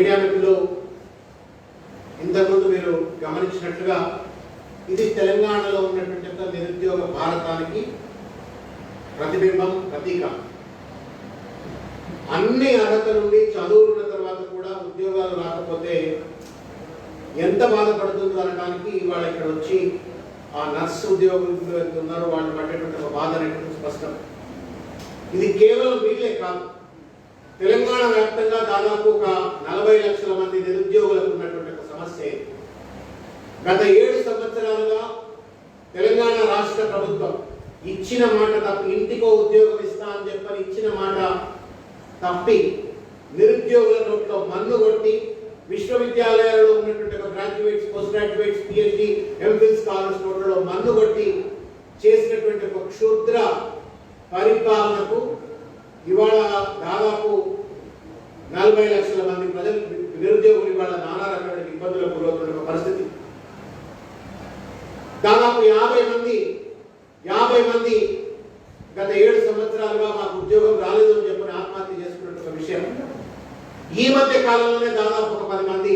Media మిత్రులు ఇంతకుముందు మీరు గమనించినట్లుగా ఇది తెలంగాణలో ఉన్నటువంటి నిరుద్యోగ భారతానికి ప్రతిబింబం ప్రతీక. అన్ని అర్హతలుండి నుండి ఉన్న తర్వాత కూడా ఉద్యోగాలు రాకపోతే ఎంత బాధపడుతుందో అనడానికి ఇవాళ ఇక్కడ వచ్చి ఆ నర్సు ఉద్యోగులు ఎంత ఉన్నారో వాళ్ళు పడేటువంటి ఒక బాధ అనేటువంటి స్పష్టం. ఇది కేవలం వీళ్ళే కాదు. తెలంగాణ వ్యాప్తంగా దాదాపు ఒక నలభై లక్షల మంది నిరుద్యోగులకు ఉన్నటువంటి ఒక సమస్య గత ఏడు సంవత్సరాలుగా తెలంగాణ రాష్ట్ర ప్రభుత్వం ఇచ్చిన మాట తప్పి ఇంటికో ఉద్యోగం ఇస్తా అని చెప్పని ఇచ్చిన మాట తప్పి నిరుద్యోగుల నోట్లో మన్ను కొట్టి విశ్వవిద్యాలయాలలో ఉన్నటువంటి ఒక graduates post graduates PhD MPhil scholars నోట్లలో మన్ను కొట్టి చేసినటువంటి ఒక క్షుద్ర పరిపాలనకు ఇవాళ దాదాపు నలభై లక్షల మంది ప్రజలు నిరుద్యోగులు వాళ్ళ నానా రకాల ఇబ్బందులకు గురవుతున్న ఒక పరిస్థితి. దాదాపు యాభై మంది యాభై మంది గత ఏడు సంవత్సరాలుగా మాకు ఉద్యోగం రాలేదు అని చెప్పని ఆత్మహత్య చేసుకున్న విషయం. ఈ మధ్య కాలంలోనే దాదాపు ఒక పది మంది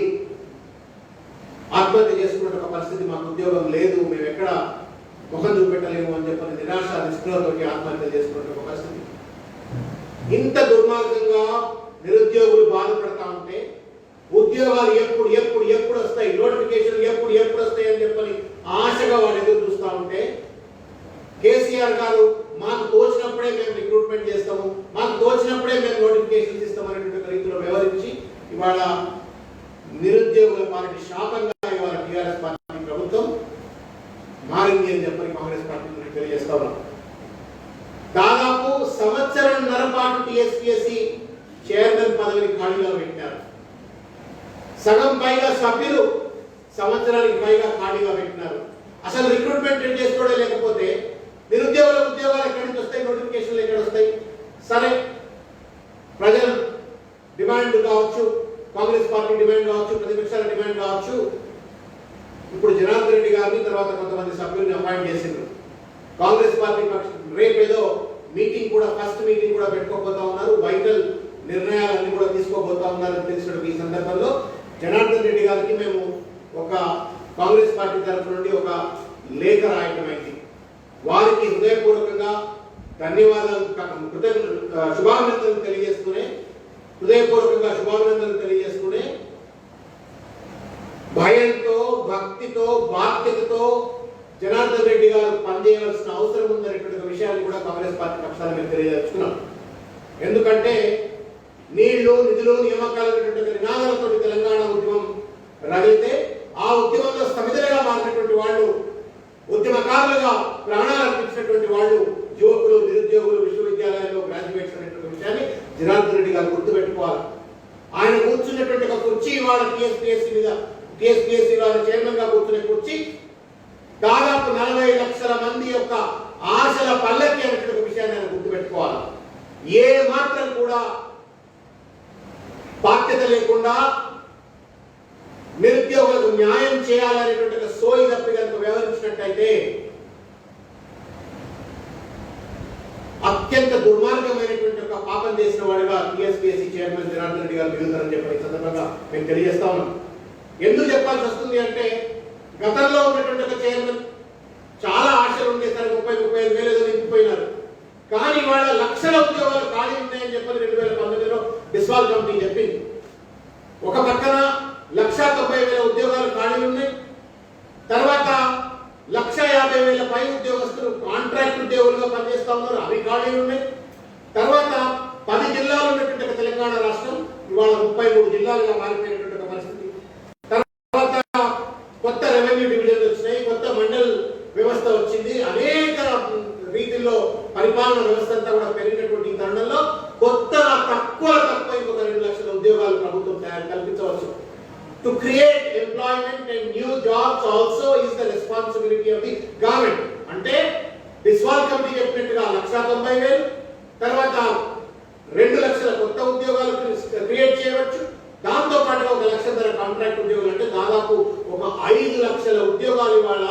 ఆత్మహత్య చేసుకున్న ఒక పరిస్థితి మాకు ఉద్యోగం లేదు మేము ఎక్కడ ముఖం చూపెట్టలేము అని చెప్పని నిరాశ నిస్పృహతోటి ఆత్మహత్య చేసుకున్న ఒక పరిస్థితి. ఇంత దుర్మార్గంగా నిరుద్యోగులు బాధపడతా ఉంటే ఉద్యోగాలు ఎప్పుడు ఎప్పుడు ఎప్పుడు వస్తాయి? నోటిఫికేషన్ ఎప్పుడు ఎప్పుడు వస్తాయి అని చెప్పని ఆశగా వాళ్ళు ఎదురు చూస్తూ ఉంటే కేసీఆర్ గారు మాకు తోచినప్పుడే మేము రిక్రూట్మెంట్ చేస్తాము మాకు తోచినప్పుడే మేము నోటిఫికేషన్స్ ఇస్తాం అనేటువంటి రీతిలో వ్యవహరించి ఇవాళ నిరుద్యోగుల పార్టీ శాపంగా ఇవాళ టీఆర్ఎస్ పార్టీ ప్రభుత్వం మారింది అని చెప్పని కాంగ్రెస్ పార్టీ నుంచి తెలియజేస్తా ఉన్నాం. దాదాపు సంవత్సరం నరపాటు టీఎస్పీఎస్సీ చైర్మన్ పదవిని ఖాళీలో పెట్టారు. సగం పైగా సభ్యులు సంవత్సరానికి పైగా ఖాళీగా పెట్టినారు. అసలు రిక్రూట్మెంట్ చేసుకోవడం లేకపోతే నిరుద్యోగుల ఉద్యోగాలు ఎక్కడి నుంచి వస్తాయి? నోటిఫికేషన్లు ఎక్కడ వస్తాయి? సరే ప్రజల డిమాండ్ కావచ్చు కాంగ్రెస్ పార్టీ డిమాండ్ కావచ్చు ప్రతిపక్షాల డిమాండ్ కావచ్చు. ఇప్పుడు జనార్దన్ రెడ్డి గారిని తర్వాత కొంతమంది సభ్యుల్ని అపాయింట్ చేసిండ్రు. కాంగ్రెస్ పార్టీ పక్ష రేపు ఏదో మీటింగ్ కూడా ఫస్ట్ మీటింగ్ కూడా పెట్టుకోకపోతా ఉన్నారు. వైటల్ నిర్ణయాలన్నీ కూడా తీసుకోబోతా ఉన్నారని తెలిసిన ఈ సందర్భంలో జనార్దన్ రెడ్డి గారికి మేము ఒక కాంగ్రెస్ పార్టీ తరఫు నుండి ఒక లేఖ రాయటమైంది వారికి హృదయపూర్వకంగా ధన్యవాదాలు కృతజ్ఞ శుభాభినందనలు తెలియజేస్తూనే హృదయపూర్వకంగా శుభాభినందనలు తెలియజేస్తూనే భయంతో భక్తితో బాధ్యతతో జనార్దన్ రెడ్డి గారు పనిచేయవలసిన అవసరం ఉందనేటువంటి విషయాన్ని కూడా కాంగ్రెస్ పార్టీ పక్షాన్ని మేము తెలియజేస్తున్నాం. ఎందుకంటే నీళ్ళు నిధులు నియామకాలు నినాదాలతో తెలంగాణ ఉద్యమం రగిలితే ఆ ఉద్యమంలో సమిధలుగా మారినటువంటి వాళ్ళు ఉద్యమకారులుగా ప్రాణాలు అర్పించినటువంటి వాళ్ళు యువకులు నిరుద్యోగులు విశ్వవిద్యాలయాల్లో గ్రాడ్యుయేట్స్ అనేటువంటి విషయాన్ని జనార్దన్ రెడ్డి గారు గుర్తుపెట్టుకోవాలి. ఆయన కూర్చున్నటువంటి ఒక కుర్చీ ఇవాళ టీఎస్పీఎస్సీ మీద టీఎస్పీఎస్సీ వాళ్ళ చైర్మన్గా కూర్చునే కుర్చీ దాదాపు నలభై లక్షల మంది యొక్క ఆశల పల్లకి అనేటువంటి విషయాన్ని ఆయన గుర్తుపెట్టుకోవాలి. ఏ మాత్రం కూడా బాధ్యత లేకుండా నిరుద్యోగులకు న్యాయం చేయాలనేటువంటి సోయి తప్పి కనుక వ్యవహరించినట్టయితే అత్యంత దుర్మార్గమైనటువంటి ఒక పాపం చేసిన వాడిగా టీఎస్పీఎస్సీ చైర్మన్ జనార్దన్ రెడ్డి గారు మిగులుతారని చెప్పిన ఈ సందర్భంగా మేము తెలియజేస్తా ఉన్నాం ఎందుకు చెప్పాల్సి వస్తుంది అంటే గతంలో ఉన్నటువంటి ఒక చైర్మన్ చాలా ఆశలు ఉండే ముప్పై ముప్పై ఐదు వేలు ఎదురు నింపిపోయినారు కానీ వాళ్ళ లక్షల ఉద్యోగాలు ఖాళీ ఉన్నాయని చెప్పని రెండు డిస్వాల్ కమిటీ చెప్పింది contract ఉద్యోగులు అంటే దాదాపు ఒక ఐదు లక్షల ఉద్యోగాలు ఇవాళ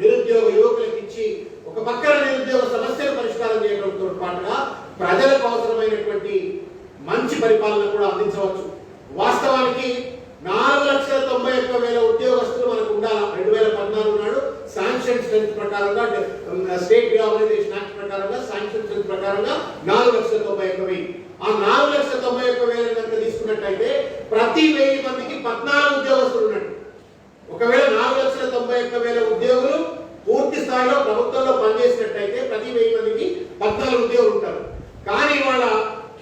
నిరుద్యోగ యువకులకు ఇచ్చి ఒక పక్కన నిరుద్యోగ సమస్యలు పరిష్కారం చేయడంతో పాటుగా ప్రజలకు అవసరమైనటువంటి మంచి పరిపాలన కూడా అందించవచ్చు. వాస్తవానికి నాలుగు లక్షల తొంభై ఒక్క వేల ఉద్యోగస్తులు మనకు ఉండాలి? రెండు వేల శాంక్షన్ స్ట్రెంత్ ప్రకారంగా స్టేట్ రీఆర్గనైజేషన్ యాక్ట్ ప్రకారంగా శాంక్షన్ స్ట్రెంత్ ప్రకారంగా నాలుగు లక్షల తొంభై ఒక్క వెయ్యి ఆ నాలుగు లక్షల తొంభై ఒక్క వేల కనుక తీసుకున్నట్టయితే ప్రతి వెయ్యి మందికి పద్నాలుగు ఉద్యోగస్తులు ఉన్నట్టు ఒకవేళ నాలుగు లక్షల తొంభై ఒక్క వేల ఉద్యోగులు పూర్తి స్థాయిలో ప్రభుత్వంలో పనిచేసినట్టయితే ప్రతి వెయ్యి మందికి పద్నాలుగు ఉద్యోగులు ఉంటారు. కానీ వాళ్ళ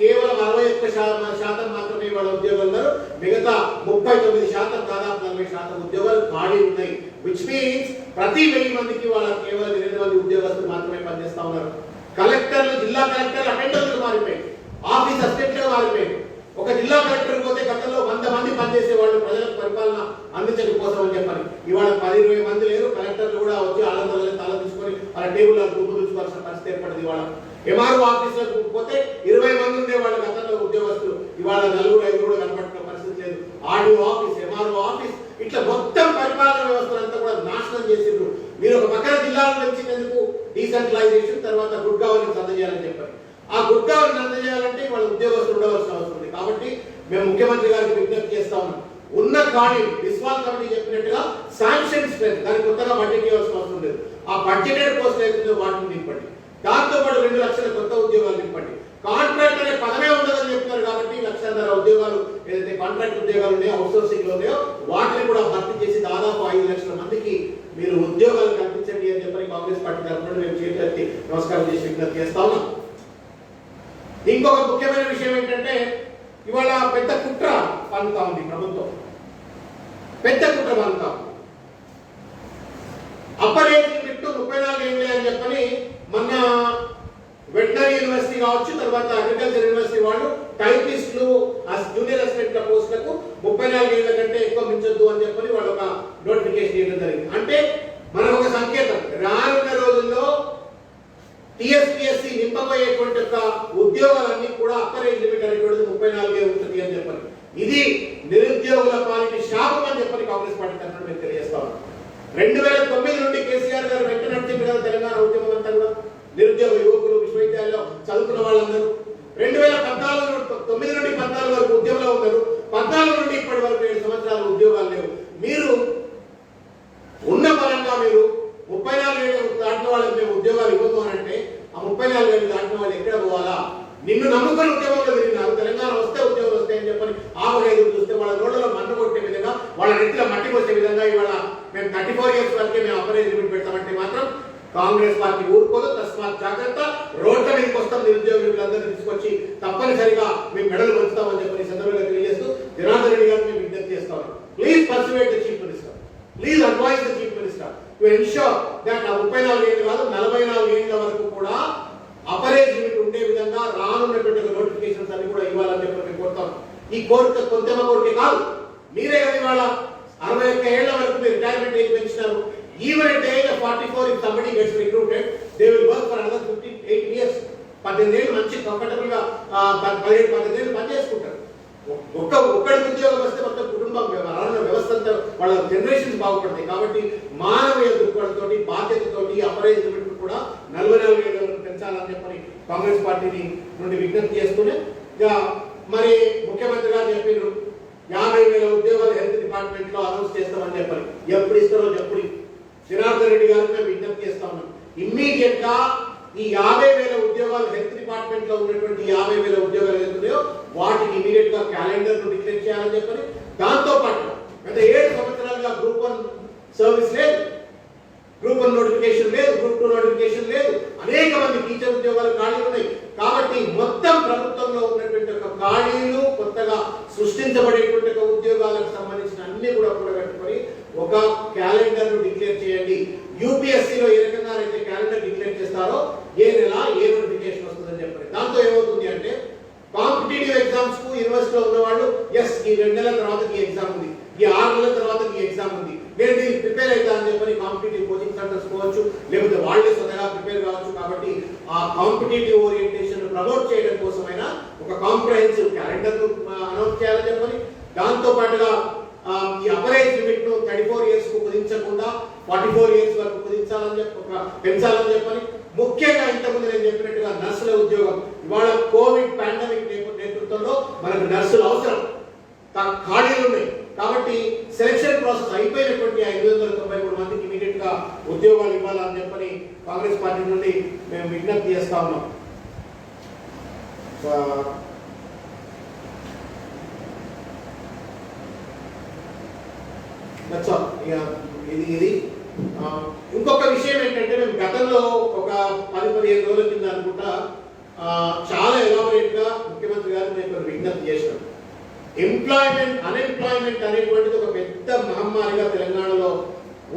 కేవలం అరవై ఒక్క శాతం శాతం మాత్రమే వాళ్ళ ఉద్యోగాలు ఉన్నారు. మిగతా ముప్పై తొమ్మిది శాతం దాదాపు నలభై శాతం ఉద్యోగాలు ఖాళీ ఉన్నాయి. విచ్ మీన్స్ ప్రతి వెయ్యి మందికి వాళ్ళ కేవలం ఎనిమిది మంది ఉద్యోగస్తులు మాత్రమే పనిచేస్తా ఉన్నారు. కలెక్టర్లు జిల్లా కలెక్టర్లు అటెండర్లు మారిపోయాయి. ఆఫీస్ అసిస్టెంట్లు మారిపోయాయి. ఒక జిల్లా కలెక్టర్ పోతే గతంలో వంద మంది పనిచేసే వాళ్ళు ప్రజలకు పరిపాలన అందించడం కోసం అని చెప్పాలి ఇవాళ పది ఇరవై మంది లేరు కలెక్టర్లు కూడా వచ్చి ఆలందరూ తాళ తీసుకొని వాళ్ళ టేబుల్ గుంపు చూసుకోవాల్సిన పరిస్థితి ఏర్పడింది ఇవాళ. ఎంఆర్ఓ ఆఫీసులకు పోతే ఇరవై మంది ఉండే వాళ్ళ గతంలో ఉద్యోగస్తులు ఇవాళ నలుగురు ఐదుగురు కనపడుతున్న పరిస్థితి లేదు ఆర్డీఓ ఆఫీస్ ఎంఆర్ఓ ఆఫీస్ ఇట్లా మొత్తం పరిపాలన వ్యవస్థ అంతా కూడా నాశనం చేసిండ్రు మీరు ఒక పక్కన జిల్లాలను పెంచినందుకు డీసెంట్రలైజేషన్ తర్వాత గుడ్ గవర్నెన్స్ అందజేయాలని చెప్పారు ఆ గుడ్ గవర్నెన్స్ అందజేయాలంటే వాళ్ళ ఉద్యోగస్తులు ఉండవలసిన అవసరం ఉంది కాబట్టి మేము ముఖ్యమంత్రి గారికి విజ్ఞప్తి చేస్తా ఉన్నాం. ఉన్న కానీ విశ్వాల్ కమిటీ చెప్పినట్టుగా శాంక్షన్ స్ట్రెంత్ దానికి కొత్తగా బడ్జెట్ ఇవ్వాల్సిన అవసరం లేదు. ఆ బడ్జెటెడ్ పోస్ట్ అయితే వాటిని నింపండి. దాంతో పాటు రెండు లక్షల కొత్త ఉద్యోగాలు నింపండి. కాంట్రాక్ట్ అనే పదమే ఉండదని చెప్తున్నారు కాబట్టి లక్షన్నర ఉద్యోగాలు ఏదైతే కాంట్రాక్ట్ ఉద్యోగాలు ఉన్నాయో అవుట్సోర్సింగ్లో ఉన్నాయో వాటిని కూడా భర్తీ చేసి దాదాపు ఐదు లక్షల మందికి మీరు ఉద్యోగాలు కల్పించండి అని చెప్పని కాంగ్రెస్ పార్టీ తరఫున మేము చేతులెత్తి నమస్కారం చేసి విజ్ఞప్తి చేస్తా ఉన్నాం. ఇంకొక ముఖ్యమైన విషయం ఏంటంటే ఇవాళ పెద్ద కుట్ర పన్నుతా ఉంది ప్రభుత్వం. పెద్ద కుట్ర పన్నుతా ఉంది. అప్పర్ ఏజ్ లిమిట్ ముప్పై నాలుగు ఏళ్ళే అని చెప్పని మొన్న వెటనరీ యూనివర్సిటీ కావచ్చు తర్వాత అగ్రికల్చర్ యూనివర్సిటీ వాళ్ళు టైపిస్టులు జూనియర్ అసిస్టెంట్ల పోస్టులకు ముప్పై నాలుగు ఏళ్ళ కంటే ఎక్కువ మించొద్దు అని చెప్పని వాళ్ళు ఒక నోటిఫికేషన్ ఇవ్వడం జరిగింది. అంటే మనం ఒక సంకేతం రానున్న రోజుల్లో టిఎస్పిఎస్సి నింపబోయేటువంటి యొక్క ఉద్యోగాలన్నీ కూడా అప్పర్ ఏజ్ లిమిట్ అనేటువంటిది ముప్పై నాలుగే ఉంటుంది అని చెప్పారు. ఇది నిరుద్యోగుల పాలిటి శాపం అని చెప్పని కాంగ్రెస్ పార్టీ తరఫున మేము తెలియజేస్తా ఉన్నాం. రెండు వేల తొమ్మిది నుండి కేసీఆర్ గారు వెంట నడిచింది కదా తెలంగాణ ఉద్యమం అంతా కూడా నిరుద్యోగ యువకులు విశ్వవిద్యాలయంలో చదువుకున్న వాళ్ళందరూ. రెండు వేల పద్నాలుగు తొమ్మిది నుండి పద్నాలుగు వరకు ఉద్యమంలో ఉన్నారు. పద్నాలుగు నుండి ఇప్పటి వరకు ఏడు సంవత్సరాలు ఉద్యోగాలు లేవు. మీరు ఉన్న పరంగా మీరు ముప్పై నాలుగు ఏళ్ళు దాటిన వాళ్ళకి మేము ఉద్యోగాలు ఇవ్వము అని అంటే ఆ ముప్పై నాలుగు ఏళ్ళు దాటిన వాళ్ళు ఎక్కడ పోవాలా నిన్ను నమ్ముకొని ఉద్యోగంలో వెళ్ళినారు తెలంగాణ వస్తే ఉద్యోగం వస్తాయని చెప్పని ఆపగా చూస్తే వాళ్ళ రోడ్లలో మన్ను కొట్టే విధంగా వాళ్ళ నెత్తిలో మట్టి కొట్టే విధంగా ఇవాళ మేము థర్టీ ఫోర్ ఇయర్స్ వరకే మేము అపరేజ్మెంట్ పెడతామంటే మాత్రం కాంగ్రెస్ పార్టీ ఊరుకోదు. తస్మాత్ జాగ్రత్త. రోడ్ల మీదకి వస్తాం నిరుద్యోగులందరినీ తీసుకొచ్చి తప్పనిసరిగా మేము మెడలు పంచుతామని చెప్పని సందర్భంగా తెలియజేస్తూ జనార్దన్ రెడ్డి గారు మేము విజ్ఞప్తి చేస్తాం please persuade the chief minister please advise the chief minister to ensure that ముప్పై నాలుగు ఏళ్ళు కాదు నలభై నాలుగు ఏళ్ళ వరకు కూడా అపరేజ్ లిమిట్ ఉండే విధంగా రానున్నటువంటి నోటిఫికేషన్స్ అన్ని కూడా ఇవ్వాలని చెప్పి మేము కోరుతాం ఈ కోరిక కొంతమ కోరిక కాదు. మీరే కదా ఇవాళ అరవై ఒక్క ఏళ్ళ వరకు మీరు రిటైర్మెంట్ ఏజ్ పెంచినారు. Even at age forty four if somebody gets recruited they will work for another fifteen eight years పద్దెనిమిది ఏళ్ళు మంచి కంఫర్టబుల్గా పదిహేడు పద్దెనిమిది ఏళ్ళు పనిచేసుకుంటారు ఒక్క ఒక్కడికి ఉద్యోగం వస్తే మొత్తం కుటుంబం రానున్న వ్యవస్థ అంతా వాళ్ళ జనరేషన్ బాగుపడతాయి. కాబట్టి మానవీయ దృక్పథంతో బాధ్యతతోటి అపరేజ్ కూడా నలభై నాలుగు ఏళ్ళ పెంచాలని చెప్పని కాంగ్రెస్ పార్టీని నుండి విజ్ఞప్తి చేస్తూనే ఇక మరి ముఖ్యమంత్రి గారు చెప్పారు యాభై వేల ఉద్యోగాలు హెల్త్ డిపార్ట్మెంట్లో అనౌన్స్ చేస్తామని చెప్పారు. ఎప్పుడు ఇస్తారో ఎప్పుడు జనార్దన్ రెడ్డి గారు మేము విజ్ఞప్తి చేస్తా ఉన్నాం. ఇమ్మీడియట్గా ఈ యాభై వేల ఉద్యోగాలు హెల్త్ డిపార్ట్మెంట్లో ఉన్నటువంటి యాభై వేల ఉద్యోగాలు ఏదో వాటికి ఇమీడియట్గా క్యాలెండర్ను డిక్లేర్ చేయాలని చెప్పని దాంతో పాటు గత ఏడు సంవత్సరాలుగా గ్రూప్ వన్ సర్వీస్ లేదు. గ్రూప్ వన్ నోటిఫికేషన్ లేదు గ్రూప్ టూ నోటిఫికేషన్ లేదు. అనేక మంది టీచర్ ఉద్యోగాలు ఖాళీలు ఉన్నాయి. కాబట్టి మొత్తం ప్రభుత్వంలో ఉన్నటువంటి ఒక ఖాళీలు కొత్తగా సృష్టించబడేటువంటి ఒక ఉద్యోగాలకు సంబంధించిన అన్ని కూడా కూడబెట్టుకొని ఒక క్యాలెండర్ను డిక్లేర్ చేయండి UPSC లో ఏ రకంగా అయితే క్యాలెండర్ డిక్లేర్ చేస్తారో ఏ నెల ఏ నోటిఫికేషన్ వస్తుందని చెప్పండి దాంతో ఏమవుతుంది అంటే కాంపిటేటివ్ ఎగ్జామ్స్కు యూనివర్సిటీలో ఉన్న వాళ్ళు ఎస్ ఈ రెండు నెలల తర్వాత ఈ ఎగ్జామ్ ఉంది ఈ ఆరు నెలల తర్వాత ఈ ఎగ్జామ్ ఉంది నేను దీన్ని ప్రిపేర్ అవుతానని చెప్పని కాంపిటేటివ్ కోచింగ్ సెంటర్స్ పోవచ్చు లేకపోతే వాళ్ళే స్వతగా ప్రిపేర్ కావచ్చు కాబట్టి ఆ కాంపిటేటివ్ ఓరియంటేషన్ ప్రమోట్ చేయడం కోసమైనా ఒక కాంప్రహెన్సివ్ క్యాలెండర్ అనౌన్స్ చేయాలని చెప్పని దాంతో పాటుగా ఈ అపరేజ్ లిమిట్ను థర్టీ ఫోర్ ఇయర్స్కు కుదించకుండా ఫార్టీ ఫోర్ ఇయర్స్ వరకు కుదించాలని చెప్పి ఒక పెంచాలని చెప్పని ముఖ్యంగా ఇంతకుముందు నేను చెప్పినట్టుగా నర్సుల ఉద్యోగం. ఇవాళ కోవిడ్ పాండమిక్ నేపథ్యంలో మనకు నర్సులు అవసరం కా- ఖాళీలు ఉన్నాయి కాబట్టి సెలక్షన్ ప్రాసెస్ అయిపోయినటువంటి ఐదు వందల తొంభై మూడు మందికి ఇమీడియట్గా ఉద్యోగాలు ఇవ్వాలని చెప్పని కాంగ్రెస్ పార్టీ నుండి మేము విజ్ఞప్తి చేస్తా ఉన్నాం ఇది ఇది. ఇంకొక విషయం ఏంటంటే మేము గతంలో ఒక పది పదిహేను రోజుల కింద అనుకుంటా చాలా ఎలాబొరేట్గా ముఖ్యమంత్రి గారు మేము విజ్ఞప్తి చేసినాం ఎంప్లాయ్మెంట్ అన్ఎంప్లాయ్మెంట్ అనేటువంటిది ఒక పెద్ద మహమ్మారిగా తెలంగాణలో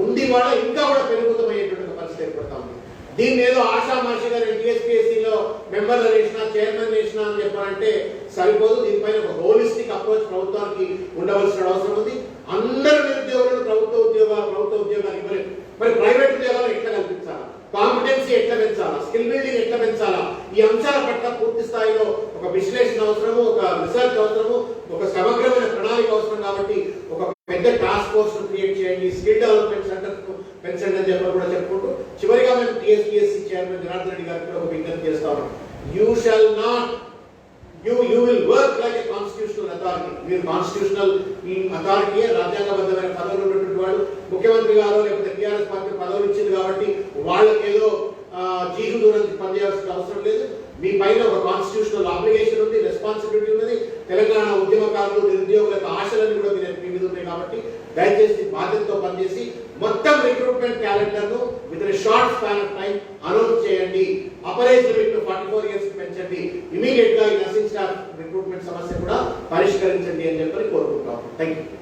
ఉంది కూడా ఇంకా కూడా పెరుగుతమయ్యేటువంటి పరిస్థితి ఏర్పడతా ఉంది. దీన్ని ఏదో ఆషామాషిగా నేను టీఎస్పీఎస్సీలో మెంబర్లు వేసిన చైర్మన్ వేసిన అని చెప్పాలంటే సరిపోదు. దీనిపైన ఒక హోలిస్టిక్ అప్రోచ్ ప్రభుత్వానికి ఉండవలసిన అవసరం ఉంది. అందరు నిరుద్యోగులను ప్రభుత్వ ఉద్యోగ ప్రభుత్వ ఉద్యోగాలు ఇవ్వలేదు మరి ప్రైవేట్ ఉద్యోగాలు ఎట్లా కల్పించాలా? కాంపిటెన్సీ ఎట్లా పెంచాలా? స్కిల్ బిల్డింగ్ ఎట్లా పెంచాలా? ఈ అంశాల పట్ల పూర్తి స్థాయిలో ఒక విశ్లేషణ అవసరము ఒక రీసెర్చ్ అవసరము ఒక సమగ్రమైన ప్రణాళిక అవసరం కాబట్టి ఒక పెద్ద టాస్క్ ఫోర్స్ క్రియేట్ చేయండి. స్కిల్ డెవలప్మెంట్ సెంటర్ పెంచండి అని చెప్పి కూడా చెప్పుకుంటూ చివరిగా చైర్మన్ జనార్దన్ రెడ్డి గారికి కూడా ఒక విజ్ఞప్తి చేస్తా ఉన్నాం you shall not you you will work like a constitutional authority మీరు కాన్స్టిట్యూషనల్ అథారిటీ రాజ్యాంగబద్ధమైన పదవులు ఉన్నటువంటి వాళ్ళు ముఖ్యమంత్రి గారు లేకపోతే టీఆర్ఎస్ పార్టీ పదవులు ఇచ్చింది కాబట్టి వాళ్ళకి ఏదో జీహు దూరం పనిచేయాల్సిన అవసరం లేదు. మీ పైన ఒక కాన్స్టిట్యూషనల్ ఆబ్లిగేషన్ ఉంది రెస్పాన్సిబిలిటీ ఉన్నది. తెలంగాణ ఉద్యమకారులు నిరుద్యోగుల యొక్క ఆశలన్నీ కూడా మీ మీద ఉన్నాయి కాబట్టి దయచేసి బాధ్యతతో పనిచేసి మొత్తం recruitment క్యాలెండర్ను with short span of time announce చేయండి. Upper age limit forty four years పెంచండి. ఇమీడియట్గా ఈ నర్సింగ్ స్టాఫ్ రిక్రూట్మెంట్ సమస్య కూడా పరిష్కరించండి అని చెప్పని కోరుకుంటాం థ్యాంక్ యూ